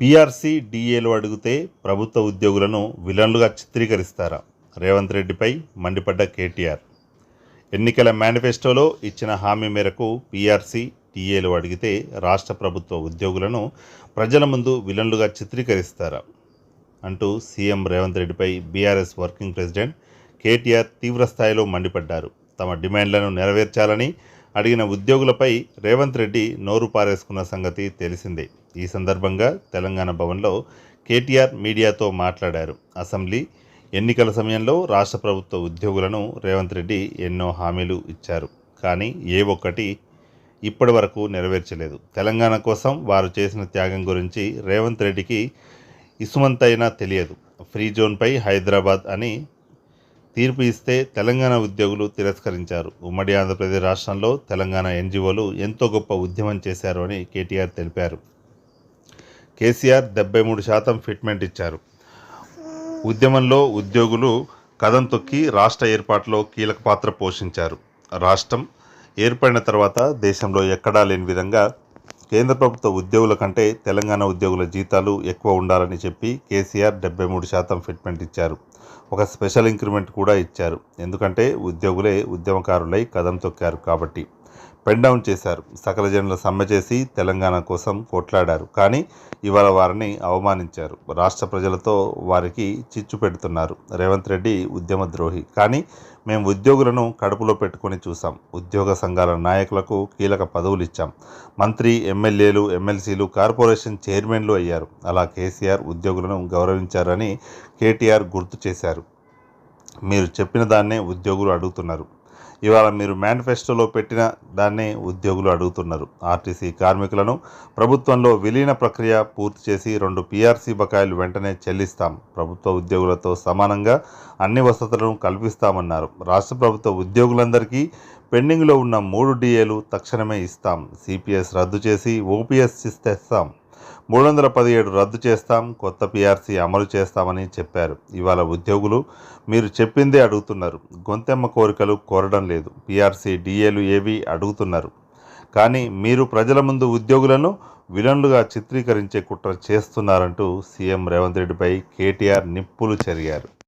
PRC డిఏలు అడిగితే ప్రభుత్వ ఉద్యోగులను విలన్లుగా చిత్రీకరిస్తారా? రేవంత్ రెడ్డిపై మండిపడ్డ కేటీఆర్. ఎన్నికల మేనిఫెస్టోలో ఇచ్చిన హామీ మేరకు పీఆర్సీ టీఏలు అడిగితే రాష్ట్ర ప్రభుత్వ ఉద్యోగులను ప్రజల ముందు విలన్లుగా చిత్రీకరిస్తారా? అంటూ సీఎం రేవంత్ రెడ్డిపై బీఆర్ఎస్ వర్కింగ్ ప్రెసిడెంట్ కేటీఆర్ తీవ్రస్థాయిలో మండిపడ్డారు. తమ డిమాండ్లను నెరవేర్చాలని అడిగిన ఉద్యోగులపై రేవంత్ రెడ్డి నోరు పారేసుకున్న సంగతి తెలిసిందే. ఈ సందర్భంగా తెలంగాణ భవన్లో కేటీఆర్ మీడియాతో మాట్లాడారు. అసెంబ్లీ ఎన్నికల సమయంలో రాష్ట్ర ప్రభుత్వ ఉద్యోగులను రేవంత్ రెడ్డి ఎన్నో హామీలు ఇచ్చారు. కానీ ఏ ఒక్కటి ఇప్పటి వరకు నెరవేర్చలేదు. తెలంగాణ కోసం వారు చేసిన త్యాగం గురించి రేవంత్ రెడ్డికి ఇసుమంతైనా తెలియదు. ఫ్రీ జోన్పై హైదరాబాద్ అని తీర్పు ఇస్తే తెలంగాణ ఉద్యోగులు తిరస్కరించారు. ఉమ్మడి ఆంధ్రప్రదేశ్ రాష్ట్రంలో తెలంగాణ ఎన్జిఓలు ఎంతో గొప్ప ఉద్యమం చేశారు అని కేటీఆర్ తెలిపారు. కేసీఆర్ డెబ్బై మూడు శాతం ఫిట్మెంట్ ఇచ్చారు. ఉద్యమంలో ఉద్యోగులు కదం తొక్కి రాష్ట్ర ఏర్పాటులో కీలక పాత్ర పోషించారు. రాష్ట్రం ఏర్పడిన తర్వాత దేశంలో ఎక్కడా లేని విధంగా కేంద్ర ప్రభుత్వ ఉద్యోగుల కంటే తెలంగాణ ఉద్యోగుల జీతాలు ఎక్కువ ఉండాలని చెప్పి కేసీఆర్ డెబ్బై మూడు శాతం ఫిట్మెంట్ ఇచ్చారు. ఒక స్పెషల్ ఇంక్రిమెంట్ కూడా ఇచ్చారు. ఎందుకంటే ఉద్యోగులే ఉద్యమకారులై కదం తొక్కారు కాబట్టి. పెన్ డౌన్ చేశారు. సకల జనుల సమ్మె చేసి తెలంగాణ కోసం కొట్లాడారు. కానీ ఇవాళ వారిని అవమానించారు. రాష్ట్ర ప్రజలతో వారికి చిచ్చు పెడుతున్నారు. రేవంత్ రెడ్డి ఉద్యమ ద్రోహి కానీ మేము ఉద్యోగులను కడుపులో పెట్టుకొని చూసాం ఉద్యోగ సంఘాల నాయకులకు కీలక పదవులు ఇచ్చాం. మంత్రి ఎమ్మెల్యేలు ఎమ్మెల్సీలు కార్పొరేషన్ చైర్మన్లు అయ్యారు. అలా కేసీఆర్ ఉద్యోగులను గౌరవించారని కేటీఆర్ గుర్తు చేశారు. మీరు చెప్పిన దాన్నే ఉద్యోగులు అడుగుతున్నారు. ఇవాళ మీరు మేనిఫెస్టోలో పెట్టిన దాన్నే ఉద్యోగులు అడుగుతున్నారు. ఆర్టీసీ కార్మికులను ప్రభుత్వంలో విలీన ప్రక్రియ పూర్తి చేసి రెండు పీఆర్సీ బకాయిలు వెంటనే చెల్లిస్తాం. ప్రభుత్వ ఉద్యోగులతో సమానంగా అన్ని వసతులను కల్పిస్తామన్నారు. రాష్ట్ర ప్రభుత్వ ఉద్యోగులందరికీ పెండింగ్లో ఉన్న మూడు డిఏలు తక్షణమే ఇస్తాం. సిపిఎస్ రద్దు చేసి ఓపీఎస్ ఇస్తేస్తాం మూడు వందల పదిహేడు రద్దు చేస్తాం కొత్త పీఆర్సీ అమలు చేస్తామని చెప్పారు. ఇవాళ ఉద్యోగులు మీరు చెప్పిందే అడుగుతున్నారు. గొంతెమ్మ కోరికలు కోరడం లేదు. పీఆర్సీ డిఏలు ఏవి అడుగుతున్నారు. కానీ మీరు ప్రజల ముందు ఉద్యోగులను విలన్లుగా చిత్రీకరించే కుట్ర చేస్తున్నారంటూ సీఎం రేవంత్ రెడ్డిపై కేటీఆర్ నిప్పులు చెరిగారు.